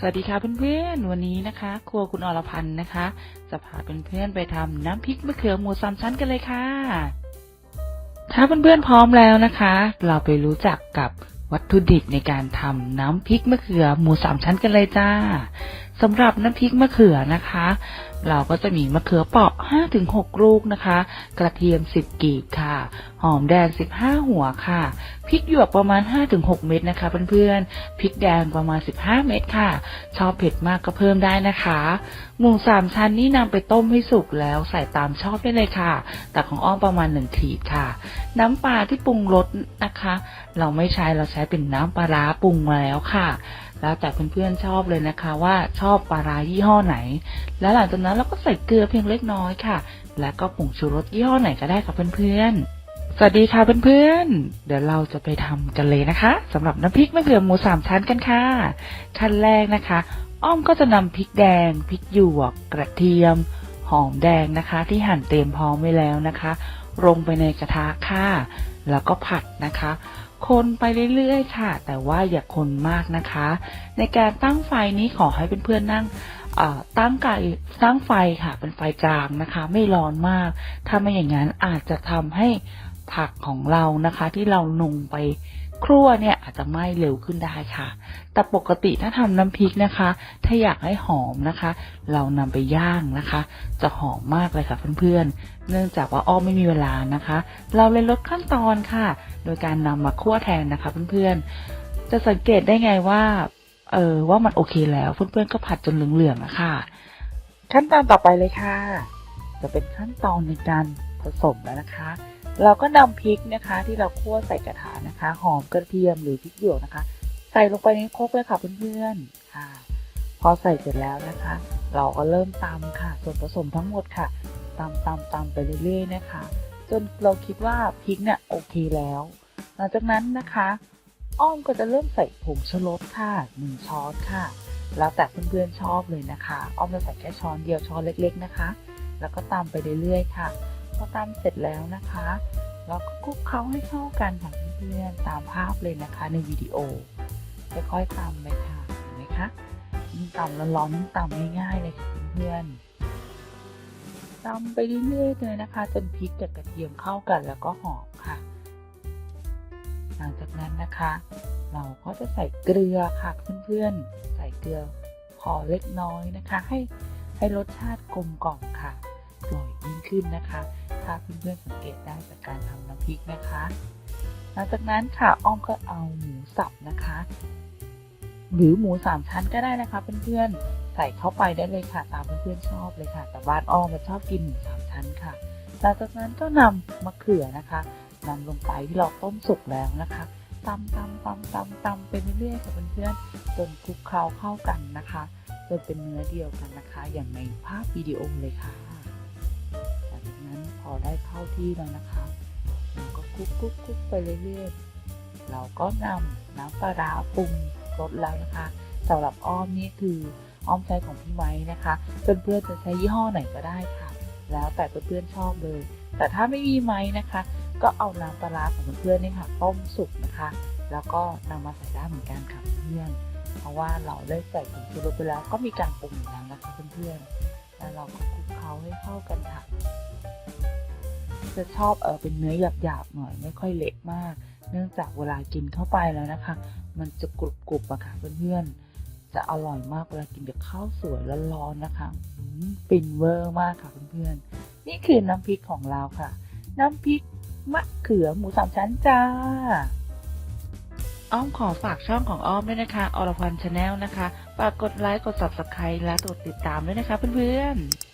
สวัสดีค่ะเพื่อนๆ วันนี้นะคะ ครัวคุณอรพันธ์นะคะ จะพาเพื่อนๆไปทำน้ำพริกมะเขือหมูสามชั้นกันเลยค่ะ ถ้าเพื่อนๆพร้อมแล้วนะคะ เราไปรู้จักกับวัตถุดิบในการทำน้ำพริกมะเขือหมูสามชั้นกันเลยจ้า สำหรับน้ำพริกมะเขือนะคะ เราก็จะมีมะเขือเปราะ 5-6 ลูกนะคะ กระเทียม 10 กีบค่ะ หอมแดง 15 หัวค่ะ พริกหยวกประมาณ 5-6 เม็ดนะคะเพื่อนๆ พริกแดงประมาณ 15 เม็ดค่ะ ชอบเผ็ดมากก็เพิ่มได้นะคะ หมูสามชั้นนี่นำไปต้มให้สุกแล้วใส่ตามชอบได้เลยค่ะ แต่ของอ้อมประมาณ 1 ขีดค่ะ น้ำปลาที่ปรุงรสนะคะ เราไม่ใช้เราใช้เป็นน้ำปลาร้าปรุงมาแล้วค่ะ แล้วแต่เพื่อนๆชอบเลยนะคะว่าชอบปลาร้ายี่ห้อไหน แล้วหลังจากนั้นเราก็ใส่เกลือเพียงเล็กน้อยค่ะ แล้วก็ผงชูรสยี่ห้อไหนก็ได้ค่ะเพื่อนๆสวัสดีค่ะเพื่อนๆ เดี๋ยวเราจะไปทำกันเลยนะคะสำหรับน้ำพริกมะเขือหมูสามชั้นกันค่ะ ขั้นแรกนะคะ อ้อมก็จะนำพริกแดง พริกหยวก กระเทียม หอมแดงนะคะ ที่หั่นเตรียมพร้อมไว้แล้วนะคะ ลงไปในกระทะค่ะ แล้วก็ผัดนะคะ คนไปเรื่อยๆค่ะ แต่ว่าอย่าคนมากนะคะ ในการตั้งไฟนี้ขอให้เพื่อนๆนั่งตั้งไก่ตั้งไฟค่ะ เป็นไฟกลางนะคะ ไม่ร้อนมาก ถ้าไม่อย่างนั้นอาจจะทำให้ผักของเรานะคะ ที่เราลงไป ครัวเนี่ยอาจจะไหม้เร็วขึ้นได้ค่ะ แต่ปกติถ้าทำน้ำพริกนะคะ ถ้าอยากให้หอมนะคะ เรานำไปย่างนะคะ จะหอมมากเลยค่ะเพื่อนๆ เนื่องจากว่าอ้อมไม่มีเวลานะคะ เราเลยลดขั้นตอนค่ะ โดยการนำมาคั่วแทนนะคะเพื่อนๆ จะสังเกตได้ไงว่า เออว่ามันโอเคแล้วเพื่อนๆ ก็ผัดจนเหลืองๆอะค่ะขั้นตอนต่อไปเลยค่ะ จะเป็นขั้นตอนในการผสมแล้วนะคะ เราก็นำพริกนะคะ ที่เราคั่วใส่กระถานะคะ หอมกระเทียมหรือพริกหยวกนะคะ ใส่ลงไปในครกเลยค่ะเพื่อนๆค่ะ พอใส่เสร็จแล้วนะคะ เราก็เริ่มตำค่ะ ส่วนผสมทั้งหมดค่ะตำตำตำไปเรื่อยๆนะคะ จนเราคิดว่าพริกเนี่ยโอเคแล้ว หลังจากนั้นนะคะ อ้อมก็จะเริ่มใส่ผงชูรสค่ะหนึ่งช้อนค่ะ แล้วแต่เพื่อนๆชอบเลยนะคะ อ้อมจะใส่แค่ช้อนเดียวช้อนเล็ก ๆนะคะ แล้วก็ตำไปเรื่อยๆค่ะ พอตำเสร็จแล้วนะคะเราก็คลุกเคล้าให้เข้ากันค่ะเพื่อนๆตามภาพเลยนะคะในวิดีโอค่อยๆตำไปค่ะเห็นไหมคะยิ่งตำแล้วร้อนยิ่งตำง่ายๆเลยค่ะเพื่อนๆตำไปเรื่อยๆเลยนะคะจนพริกกับกระเทียมเข้ากันแล้วก็หอมค่ะ หลังจากนั้นนะคะ เราก็จะใส่เกลือค่ะเพื่อนๆใส่เกลือพอเล็กน้อยนะคะ ให้ให้รสชาติกลมกล่อม ขึ้นนะคะ ถ้าเพื่อนๆสังเกตได้จากการทำน้ำพริกนะคะ หลังจากนั้นค่ะอ้อมก็เอาหมูสับนะคะ หรือหมูสามชั้นก็ได้นะคะเพื่อนๆใส่เข้าไปได้เลยค่ะ ตามเพื่อนๆชอบเลยค่ะ แต่บ้านอ้อมมันชอบกินหมูสามชั้นค่ะ หลังจากนั้นก็นำมะเขือนะคะนำลงไปที่เราต้มสุกแล้วนะคะตำตำตำตำตำไปเรื่อยๆค่ะเพื่อนๆจนคลุกเคล้าเข้ากันนะคะจนเป็นเนื้อเดียวกันนะคะ อย่างในภาพวิดีโอเลยค่ะ นั้นพอได้เข้าที่แล้วนะคะเราก็คลุกคลุกคลุกไปเรื่อยๆ เราก็นำน้ำปลาร้าปรุงรสแล้วนะคะสำหรับอ้อมนี่คืออ้อมใช้ของพี่ไม้นะคะเพื่อนๆจะใช้ยี่ห้อไหนก็ได้ค่ะ แล้วแต่เพื่อนๆชอบเลย แต่ถ้าไม่มีไม้นะคะ ก็เอาน้ำปลาร้าของเพื่อนๆนี่ค่ะต้มสุกนะคะ แล้วก็นำมาใส่ได้เหมือนกันค่ะเพื่อนเพราะว่าเราได้ใส่ผงชูรสไปแล้วก็มีการปรุงอยู่แล้วนะคะเพื่อนๆ แล้วเราก็คลุกเคล้าให้เข้ากันค่ะ จะชอบเออเป็นเนื้อหยาบๆหน่อยไม่ค่อยเละมาก เนื่องจากเวลากินเข้าไปแล้วนะคะ มันจะกรุบๆอะค่ะเพื่อนๆ จะอร่อยมากเวลากินกับข้าวสวยร้อนๆนะคะอืมฟินเวอร์มากค่ะเพื่อนๆ นี่คือน้ำพริกของเราค่ะ น้ำพริกมะเขือหมูสามชั้นจ้า อ้อมขอฝากช่องของอ้อมด้วยนะคะ อรพันธ์ชาแนลนะคะ ฝากกดไลค์ กด subscribe และกดติดตามด้วยนะคะเพื่อนๆ